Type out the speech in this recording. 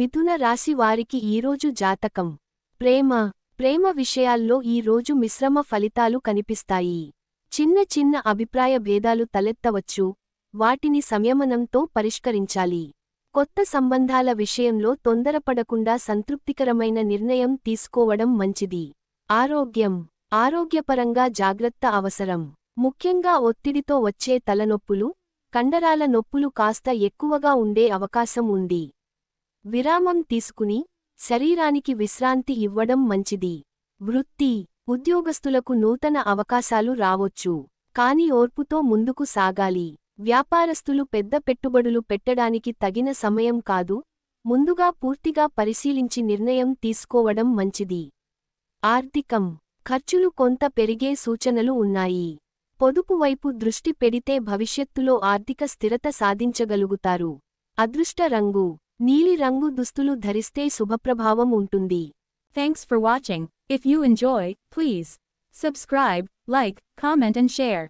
మిథున రాశి వారికి ఈరోజు జాతకం. ప్రేమ ప్రేమ విషయాల్లో ఈ రోజు మిశ్రమ ఫలితాలు కనిపిస్తాయి. చిన్న చిన్న అభిప్రాయ భేదాలు తలెత్తవచ్చు. వాటిని సంయమనంతో పరిష్కరించాలి. కొత్త సంబంధాల విషయంలో తొందరపడకుండా సంతృప్తికరమైన నిర్ణయం తీసుకోవడం మంచిది. ఆరోగ్యం ఆరోగ్యపరంగా జాగ్రత్త అవసరం. ముఖ్యంగా ఒత్తిడితో వచ్చే తలనొప్పులు కండరాల నొప్పులు కాస్త ఎక్కువగా ఉండే అవకాశం ఉంది. విరామం తీసుకుని శరీరానికి విశ్రాంతి ఇవ్వడం మంచిది. వృత్తి ఉద్యోగస్తులకు నూతన అవకాశాలు రావొచ్చు. కాని ఓర్పుతో ముందుకు సాగాలి. వ్యాపారస్తులు పెద్ద పెట్టుబడులు పెట్టడానికి తగిన సమయం కాదు. ముందుగా పూర్తిగా పరిశీలించి నిర్ణయం తీసుకోవడం మంచిది. ఆర్థికం. ఖర్చులు కొంత పెరిగే సూచనలు ఉన్నాయి. పొదుపు వైపు దృష్టి పెడితే భవిష్యత్తులో ఆర్థిక స్థిరత సాధించగలుగుతారు. అదృష్ట రంగు. నీలి రంగు దుస్తులు ధరిస్తే శుభప్రభావం ఉంటుంది Thanks for watching. If you enjoy, please subscribe, like, comment and share.